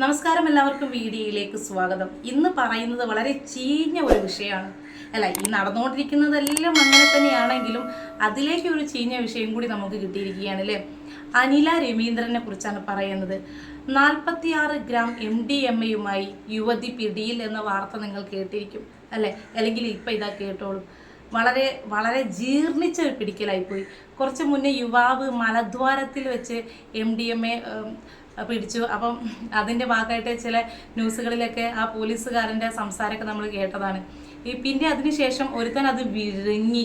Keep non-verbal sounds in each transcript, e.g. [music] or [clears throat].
നമസ്കാരം എല്ലാവർക്കും വീഡിയോയിലേക്ക് സ്വാഗതം. ഇന്ന് പറയുന്നത് വളരെ ചീഞ്ഞ ഒരു വിഷയമാണ്. അല്ല ഈ നടന്നുകൊണ്ടിരിക്കുന്നതെല്ലാം അങ്ങനെ തന്നെയാണെങ്കിലും അതിലേക്ക് ഒരു ചീഞ്ഞ വിഷയം കൂടി നമുക്ക് കിട്ടിയിരിക്കുകയാണ് അല്ലേ? അനില രവീന്ദ്രനെ കുറിച്ചാണ് പറയുന്നത്. നാൽപ്പത്തിയാറ് ഗ്രാം എം ഡി എം എയുമായി യുവതി പിടിയിൽ എന്ന വാർത്ത നിങ്ങൾ കേട്ടിരിക്കും അല്ലേ? അല്ലെങ്കിൽ ഇപ്പം ഇതാ കേട്ടോളൂ. വളരെ വളരെ ജീർണിച്ച പിടിക്കലായിപ്പോയി. കുറച്ച് മുന്നേ യുവാവ് മലദ്വാരത്തിൽ വെച്ച് എം ഡി എം എ പിടിച്ചു. അപ്പം അതിന്റെ ഭാഗമായിട്ട് ചില ന്യൂസുകളിലൊക്കെ ആ പോലീസുകാരന്റെ സംസാരമൊക്കെ നമ്മൾ കേട്ടതാണ്. ഈ പിന്നെ അതിനുശേഷം ഒരുത്തൻ അത് വിഴുങ്ങി.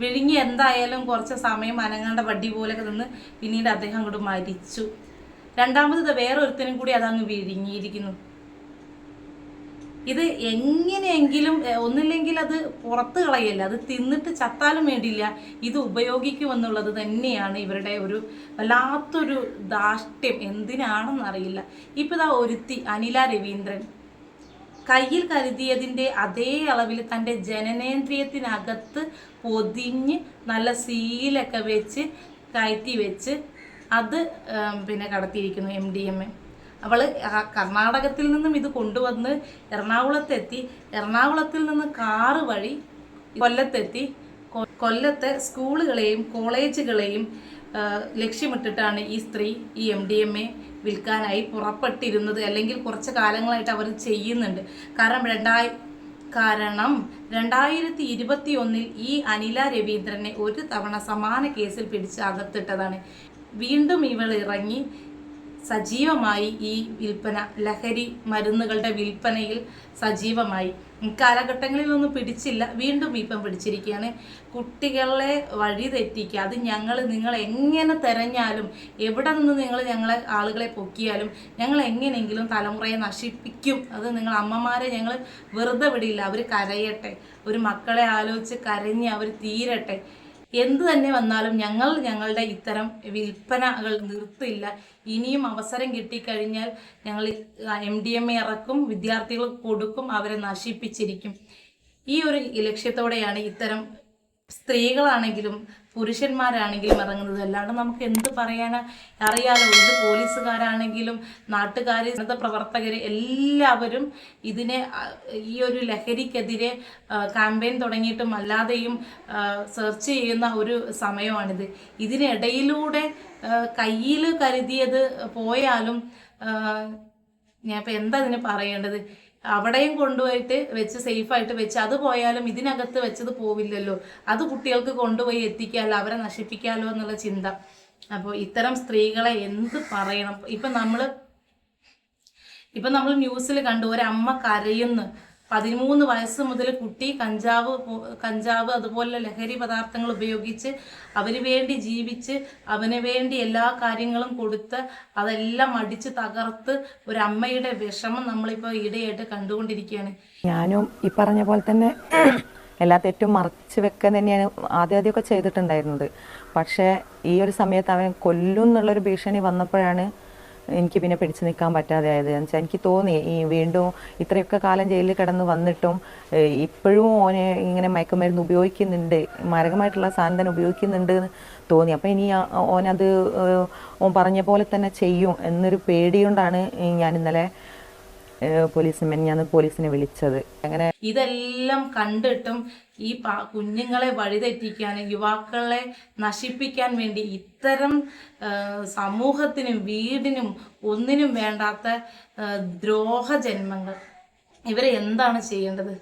വിഴുങ്ങി എന്തായാലും കുറച്ച് സമയം അനങ്ങാണ്ട വടി പോലെയൊക്കെ നിന്ന് പിന്നീട് അദ്ദേഹം അങ്ങോട്ട് മരിച്ചു. രണ്ടാമത് വേറെ ഒരുത്തനും കൂടി അതങ്ങ് വിഴുങ്ങിയിരിക്കുന്നു. ഇത് എങ്ങനെയെങ്കിലും ഒന്നില്ലെങ്കിൽ അത് പുറത്ത് കളയല്ല അത് തിന്നിട്ട് ചത്താലും വേണ്ടിയില്ല ഇത് ഉപയോഗിക്കുമെന്നുള്ളത് തന്നെയാണ് ഇവരുടെ ഒരു വല്ലാത്തൊരു ദാഷ്ട്യം എന്തിനാണെന്നറിയില്ല ഇപ്പം ഇതാ ഒരുത്തി അനില രവീന്ദ്രൻ. കയ്യിൽ കരുതിയതിന്റെ അതേ അളവിൽ തന്റെ ജനനേന്ദ്രിയത്തിനകത്ത് പൊതിഞ്ഞ് നല്ല സീലൊക്കെ വെച്ച് കയറ്റി വെച്ച് അത് പിന്നെ കടത്തിയിരിക്കുന്നു എം ഡി എം എ അവൾ കർണാടകത്തിൽ നിന്നും ഇത് കൊണ്ടുവന്ന് എറണാകുളത്തെത്തി. എറണാകുളത്തിൽ നിന്ന് കാറ് വഴി കൊല്ലത്തെത്തി. കൊല്ലത്തെ സ്കൂളുകളെയും കോളേജുകളെയും ലക്ഷ്യമിട്ടിട്ടാണ് ഈ സ്ത്രീ ഈ എം ഡി എം എ വിൽക്കാനായി പുറപ്പെട്ടിരുന്നത്. അല്ലെങ്കിൽ കുറച്ച് കാലങ്ങളായിട്ട് അവർ ചെയ്യുന്നുണ്ട്. കാരണം രണ്ടായി കാരണം രണ്ടായിരത്തി ഇരുപത്തി ഒന്നിൽ ഈ അനില രവീന്ദ്രനെ ഒരു തവണ സമാന കേസിൽ പിടിച്ച് അകത്തിട്ടതാണ്. വീണ്ടും ഇവൾ ഇറങ്ങി സജീവമായി ഈ വിൽപ്പന ലഹരി മരുന്നുകളുടെ വിൽപ്പനയിൽ സജീവമായി. കാലഘട്ടങ്ങളിലൊന്നും പിടിച്ചില്ല. വീണ്ടും ഇപ്പം പിടിച്ചിരിക്കുകയാണ്. കുട്ടികളെ വഴി തെറ്റിക്കുക അത് ഞങ്ങൾ നിങ്ങൾ എങ്ങനെ തെരഞ്ഞാലും എവിടെ നിന്ന് നിങ്ങൾ ഞങ്ങളെ ആളുകളെ പൊക്കിയാലും ഞങ്ങൾ എങ്ങനെയെങ്കിലും തലമുറയെ നശിപ്പിക്കും. അത് നിങ്ങൾ അമ്മമാരെ ഞങ്ങൾ വെറുതെ വിടില്ല. അവർ കരയട്ടെ. ഒരു മക്കളെ ആലോചിച്ച് കരഞ്ഞ് അവർ തീരട്ടെ. എന്ത് തന്നെ വന്നാലും ഞങ്ങൾ ഞങ്ങളുടെ ഇത്തരം വിൽപ്പനകൾ നിർത്തില്ല. ഇനിയും അവസരം കിട്ടിക്കഴിഞ്ഞാൽ ഞങ്ങൾ എം ഡി എം എ ഇറക്കും വിദ്യാർത്ഥികൾ കൊടുക്കും അവരെ നശിപ്പിച്ചിരിക്കും. ഈ ഒരു ലക്ഷ്യത്തോടെയാണ് ഇത്തരം സ്ത്രീകളാണെങ്കിലും പുരുഷന്മാരാണെങ്കിലും ഇറങ്ങുന്നത്. അല്ലാണ്ട് നമുക്ക് എന്ത് പറയാനാ? അറിയാലോ ഇത് പോലീസുകാരാണെങ്കിലും നാട്ടുകാർ ഇന്നത്തെ പ്രവർത്തകർ എല്ലാവരും ഇതിനെ ഈ ഒരു ലഹരിക്കെതിരെ ക്യാമ്പയിൻ തുടങ്ങിയിട്ടും അല്ലാതെയും സെർച്ച് ചെയ്യുന്ന ഒരു സമയമാണിത്. ഇതിനിടയിലൂടെ കയ്യിൽ കരുതിയത് പോയാലും ഞാൻ ഇപ്പം എന്താ ഇതിന് പറയേണ്ടത്? അവിടെയും കൊണ്ടുപോയിട്ട് വെച്ച് സേഫായിട്ട് വെച്ച് അത് പോയാലും ഇതിനകത്ത് വെച്ചത് പോവില്ലല്ലോ. അത് കുട്ടികൾക്ക് കൊണ്ടുപോയി എത്തിക്കാമല്ലോ അവരെ നശിപ്പിക്കാമല്ലോ എന്നുള്ള ചിന്ത. അപ്പോൾ ഇത്തരം സ്ത്രീകളെ എന്ത് പറയണം? ഇപ്പം നമ്മൾ ഇപ്പം നമ്മൾ ന്യൂസിൽ കണ്ടു ഒരമ്മ കരയുന്നു. പതിമൂന്ന് വയസ്സ് മുതൽ കുട്ടി കഞ്ചാവ് കഞ്ചാവ് അതുപോലെ ലഹരി പദാർത്ഥങ്ങൾ ഉപയോഗിച്ച് അവന് വേണ്ടി ജീവിച്ച് അവന് വേണ്ടി എല്ലാ കാര്യങ്ങളും കൊടുത്ത് അതെല്ലാം അടിച്ച് തകർത്ത് ഒരു അമ്മയുടെ വിഷമം നമ്മളിപ്പോൾ ഈടെയായിട്ട് കണ്ടുകൊണ്ടിരിക്കുകയാണ്. ഞാനും ഈ പറഞ്ഞ പോലെ തന്നെ [clears throat] എല്ലാ തെറ്റും മറച്ചു വെക്കാൻ തന്നെയാണ് ആദ്യം ആദ്യമൊക്കെ ചെയ്തിട്ടുണ്ടായിരുന്നത്. പക്ഷേ ഈ ഒരു സമയത്ത് അവൻ കൊല്ലും എന്നുള്ളൊരു ഭീഷണി വന്നപ്പോഴാണ് എനിക്ക് പിന്നെ പിടിച്ചു നിൽക്കാൻ പറ്റാതെ ആയത്. വെച്ചാൽ എനിക്ക് തോന്നി ഈ വീണ്ടും ഇത്രയൊക്കെ കാലം ജയിലിൽ കിടന്ന് വന്നിട്ടും ഇപ്പോഴും ഓനെ ഇങ്ങനെ മയക്കുമരുന്ന് ഉപയോഗിക്കുന്നുണ്ട് മാരകമായിട്ടുള്ള സാധനം തന്നെ ഉപയോഗിക്കുന്നുണ്ട് എന്ന് തോന്നി. അപ്പം ഇനി ഓനത് ഓൻ പറഞ്ഞ പോലെ തന്നെ ചെയ്യും എന്നൊരു പേടികൊണ്ടാണ് ഞാൻ ഇന്നലെ ഏഹ് പോലീസിന് വിളിച്ചത്. അങ്ങനെ ഇതെല്ലാം കണ്ടിട്ടും ഈ കുഞ്ഞുങ്ങളെ വഴിതെറ്റിക്കാൻ യുവാക്കളെ നശിപ്പിക്കാൻ വേണ്ടി ഇത്തരം സമൂഹത്തിനും വീടിനും ഒന്നിനും വേണ്ടാത്ത ദ്രോഹ ദ്രോഹജന്മങ്ങൾ. ഇവരെ എന്താണ് ചെയ്യേണ്ടത്?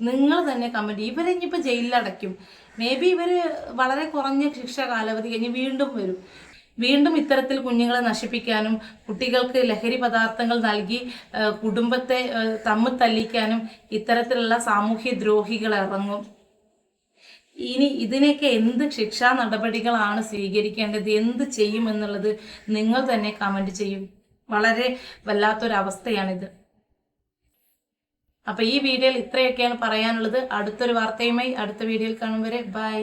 നിങ്ങൾ തന്നെ കമന്റ് ഇവരെ ഇനിയിപ്പോൾ ജയിലിലടയ്ക്കും. മേ ബി ഇവർ വളരെ കുറഞ്ഞ ശിക്ഷ കാലാവധി കഴിഞ്ഞ് വീണ്ടും വരും. വീണ്ടും ഇത്തരത്തിൽ കുഞ്ഞുങ്ങളെ നശിപ്പിക്കാനും കുട്ടികൾക്ക് ലഹരി പദാർത്ഥങ്ങൾ നൽകി കുടുംബത്തെ തമ്മിൽ തല്ലിക്കാനും ഇത്തരത്തിലുള്ള സാമൂഹ്യ ദ്രോഹികൾ ഇറങ്ങും. ഇനി ഇതിനൊക്കെ എന്ത് ശിക്ഷാ നടപടികളാണ് സ്വീകരിക്കേണ്ടത്? എന്ത് ചെയ്യും എന്നുള്ളത് നിങ്ങൾ തന്നെ കമന്റ് ചെയ്യും. വളരെ വല്ലാത്തൊരവസ്ഥയാണിത്. അപ്പോൾ ഈ വീഡിയോയിൽ ഇത്രയൊക്കെയാണ് പറയാനുള്ളത്. അടുത്തൊരു വാർത്തയുമായി അടുത്ത വീഡിയോയിൽ കാണും വരെ. ബൈ